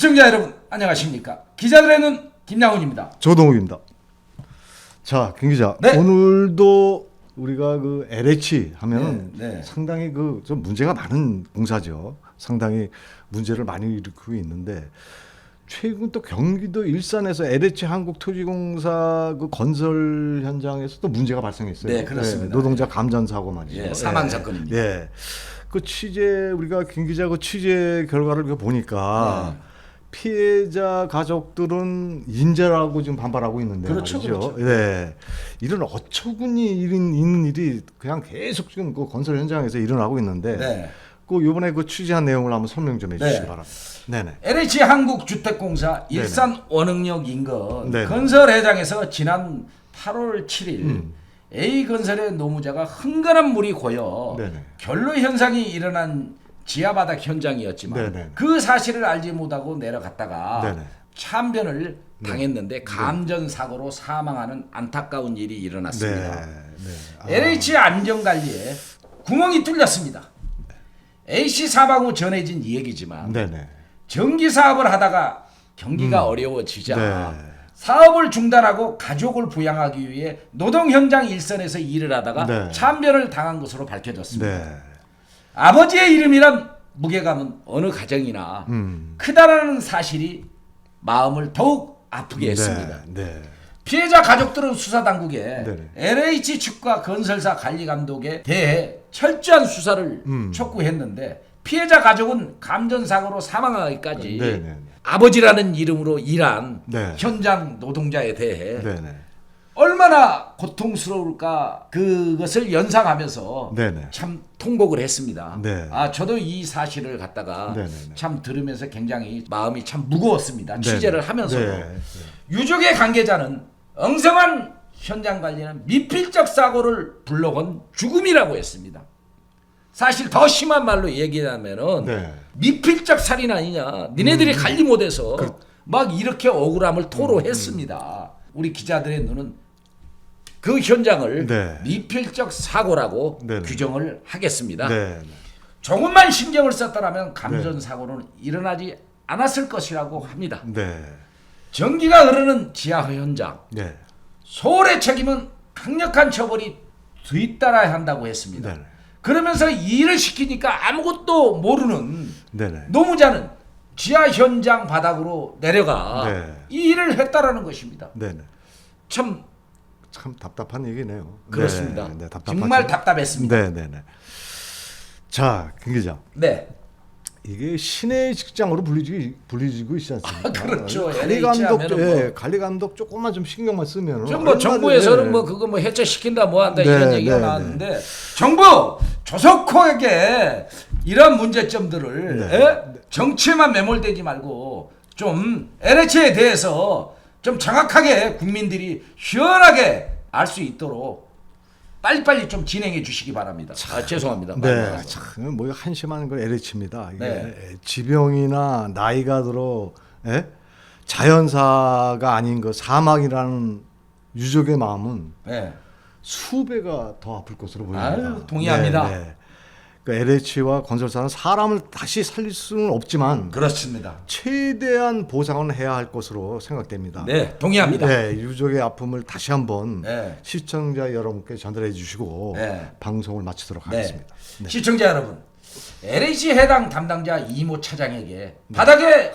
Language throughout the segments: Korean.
시청자 여러분 안녕하십니까 기자들의 눈 김양훈입니다. 조동욱입니다. 자, 김 기자. 네. 오늘도 우리가 그 LH 하면 네, 네. 상당히 그 좀 문제가 많은 공사죠. 상당히 문제를 많이 일으키고 있는데 최근 또 경기도 일산에서 LH 한국토지공사 그 건설 현장에서 또 문제가 발생했어요. 네, 그렇습니다. 노동자 감전 사고 말이죠. 예, 사망 사건입니다. 예. 그 취재 우리가 김 기자 그 취재 결과를 그 보니까 네. 피해자 가족들은 인재라고 지금 반발하고 있는데 그렇죠, 말이죠. 그렇죠. 네. 이런 어처구니 일인 있는 일이 그냥 계속 지금 그 건설 현장에서 일어나고 있는데 네. 그 이번에 그 취재한 내용을 한번 설명 좀 해주시기 네. 바랍니다. 네네. LH 한국주택공사 일산 원흥역 인근 네네. 건설 회장에서 지난 8월 7일 음. A 건설의 노무자가 흥건한 물이 고여 네네. 결로 현상이 일어난 지하 바닥 현장이었지만 네네. 그 사실을 알지 못하고 내려갔다가 네네. 참변을 당했는데 감전 사고로 사망하는 안타까운 일이 네. 일어났습니다. 네. 아, LH 안전관리에 구멍이 뚫렸습니다. A씨 사망 후 전해진 얘기지만 네네. 전기 사업을 하다가 경기가 어려워지자 네. 사업을 중단하고 가족을 부양하기 위해 노동 현장 일선에서 일을 하다가 네. 참변을 당한 것으로 밝혀졌습니다. 네. 아버지의 이름이란 무게감은 어느 가정이나 음. 크다라는 사실이 마음을 더욱 아프게 했습니다. 네. 네. 피해자 가족들은 수사 당국에 네네. LH 측과 건설사 관리 감독에 대해 철저한 수사를 음. 촉구했는데 피해자 가족은 감전 사고로 사망하기까지 네네. 아버지라는 이름으로 일한 네. 현장 노동자에 대해 네네. 얼마나 고통스러울까 그것을 연상하면서 네네. 참 통곡을 했습니다. 네. 아 저도 이 사실을 갖다가 네네네. 참 들으면서 굉장히 마음이 참 무거웠습니다. 네네. 취재를 하면서도 네. 유족의 관계자는 엉성한 현장 관리는 미필적 사고를 불러온 죽음이라고 했습니다. 사실 더 심한 말로 얘기하면은 네. 미필적 살인 아니냐. 니네들이 관리 못해서 막 이렇게 억울함을 토로했습니다. 우리 기자들의 눈은 그 현장을 네. 미필적 사고라고 네네. 규정을 하겠습니다. 네. 조금만 신경을 썼더라면 감전 사고는 일어나지 않았을 것이라고 합니다. 네. 전기가 흐르는 지하 현장, 네. 소홀의 책임은 강력한 처벌이 뒤따라야 한다고 했습니다. 네네. 그러면서 일을 시키니까 아무것도 모르는 네네. 노무자는 지하 현장 바닥으로 내려가 네. 이 일을 했다라는 것입니다. 네네. 참 참 답답한 얘기네요. 그렇습니다. 네, 네, 답답하죠. 정말 답답했습니다. 네, 네, 네. 자, 김 기자. 네. 이게 신의 직장으로 불리지 불리지고 있지 않습니까? 아, 그렇죠. 관리 LH 감독, 하면은 예, 뭐. 관리 감독 조금만 좀 신경만 쓰면 지금 뭐 정부에서는 뭐 그거 뭐 해체시킨다 뭐 한다 네, 이런 얘기가 네, 나왔는데 정부 조석호에게 이런 문제점들을 네. 예? 정치에만 매몰되지 말고 좀 LH에 대해서 좀 정확하게 국민들이 시원하게 알 수 있도록 빨리빨리 좀 진행해 주시기 바랍니다. 아, 죄송합니다. 네, 말씀하세요. 참, 뭐 한심한 걸 LH입니다. 이게 네. 지병이나 나이가 들어 예? 자연사가 아닌 그 사망이라는 유족의 마음은 네. 수배가 더 아플 것으로 보입니다. 아유, 동의합니다. 네, 네. 그 LH와 건설사는 사람을 다시 살릴 수는 없지만 그렇습니다. 최대한 보상은 해야 할 것으로 생각됩니다. 네, 동의합니다. 네, 유족의 아픔을 다시 한번 네. 시청자 여러분께 전달해 주시고 네. 방송을 마치도록 네. 하겠습니다. 네. 시청자 여러분, LH 해당 담당자 이모 차장에게 네. 바닥에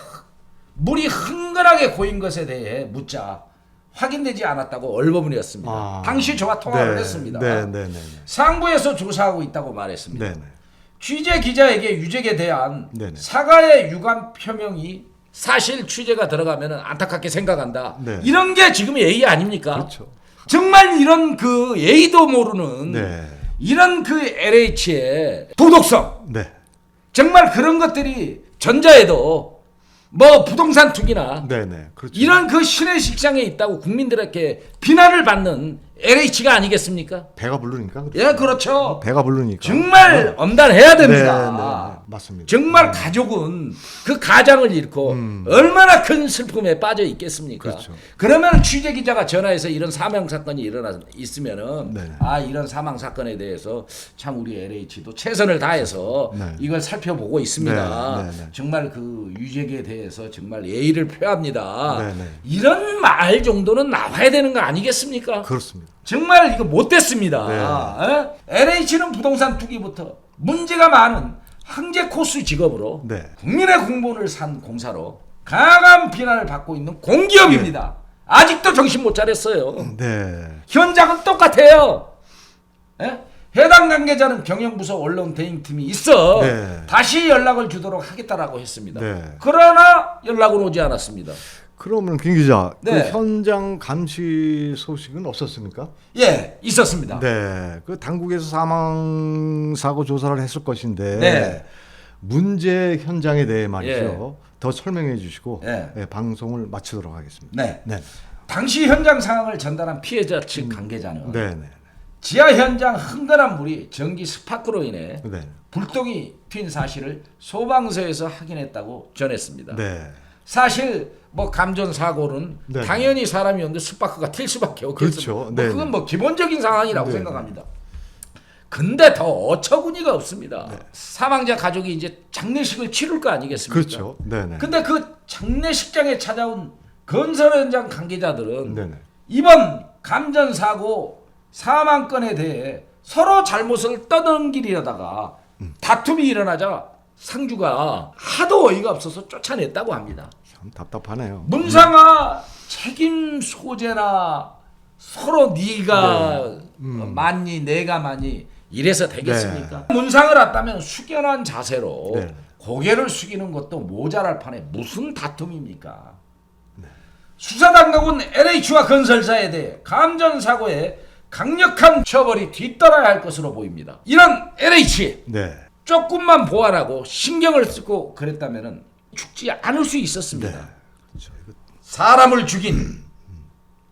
물이 흥건하게 고인 것에 대해 묻자 확인되지 않았다고 얼버무렸습니다. 아. 당시 저와 통화를 네, 했습니다. 네, 네, 네, 상부에서 조사하고 있다고 말했습니다. 네, 네. 취재 기자에게 유족에 대한 네네. 사과의 유감 표명이 사실 취재가 들어가면 안타깝게 생각한다. 네. 이런 게 지금 예의 아닙니까? 그렇죠. 정말 이런 그 예의도 모르는 네, 이런 그 LH의 도덕성 네, 정말 그런 것들이 전자에도 뭐 부동산 투기나 네, 네, 그렇죠. 이런 그 신의 식장에 있다고 국민들에게 비난을 받는 LH가 아니겠습니까? 배가 부르니까. 그렇죠. 예, 그렇죠. 배가 부르니까. 정말 엄단해야 네, 됩니다. 네, 네. 맞습니다. 정말 가족은 그 가장을 잃고 얼마나 큰 슬픔에 빠져 있겠습니까? 음. 그렇죠. 그러면 취재 기자가 전화해서 이런 사망 사건이 일어나 있으면은 네. 아 이런 사망 사건에 대해서 참 우리 LH도 최선을 다해서 네. 이걸 살펴보고 있습니다. 네, 네, 네. 정말 그 유죄에 대해서 정말 예의를 표합니다. 네, 네. 이런 말 정도는 나와야 되는 거 아니겠습니까? 그렇습니다. 정말 이거 못됐습니다. 네. 어? LH는 부동산 투기부터 문제가 많은 항제 코스 직업으로 네. 국민의 공분을 산 공사로 강한 비난을 받고 있는 공기업입니다. 아직도 정신 못 차렸어요. 네. 현장은 똑같아요. 예? 해당 관계자는 경영부서 언론 대행팀이 있어 네. 다시 연락을 주도록 하겠다라고 했습니다. 네. 그러나 연락은 오지 않았습니다. 그러면 김 기자, 네. 그 현장 감시 소식은 없었습니까? 예, 있었습니다. 네. 그 당국에서 사망 사고 조사를 했을 것인데 네. 문제 현장에 대해 말이죠. 더 설명해 주시고 예. 네, 방송을 마치도록 하겠습니다. 네. 네. 당시 현장 상황을 전달한 피해자 측 관계자는 음. 네, 네. 지하 현장 흥건한 물이 전기 스파크로 인해 네. 불똥이 튄 사실을 소방서에서 확인했다고 전했습니다. 네. 사실 뭐 감전 사고는 네. 당연히 사람이었는데 스파크가 튈 수밖에 없겠습니다. 그렇죠. 뭐 네. 그건 뭐 기본적인 상황이라고 네. 생각합니다. 근데 더 어처구니가 없습니다. 네. 사망자 가족이 이제 장례식을 치를 거 아니겠습니까? 그렇죠. 네, 네. 근데 그 장례식장에 찾아온 건설 현장 관계자들은 네, 네. 이번 감전 사고 사망 건에 대해 서로 잘못을 떠넘기려다가 다툼이 일어나자 상주가 하도 어이가 없어서 쫓아냈다고 합니다. 참 답답하네요. 문상아 책임 소재나 서로 네가 많니 내가 많니 이래서 되겠습니까? 문상을 왔다면 숙연한 자세로 네. 고개를 숙이는 것도 모자랄 판에 무슨 다툼입니까? 수사 당국은 LH와 건설사에 대해 감전 사고에 강력한 처벌이 뒤따라야 할 것으로 보입니다. 이런 LH 네. 조금만 보완하고 신경을 쓰고 그랬다면 죽지 않을 수 있었습니다. 네. 그렇죠. 사람을 죽인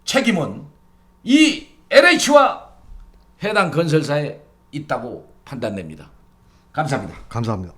책임은 이 LH와 해당 건설사에 있다고 판단됩니다. 감사합니다. 감사합니다.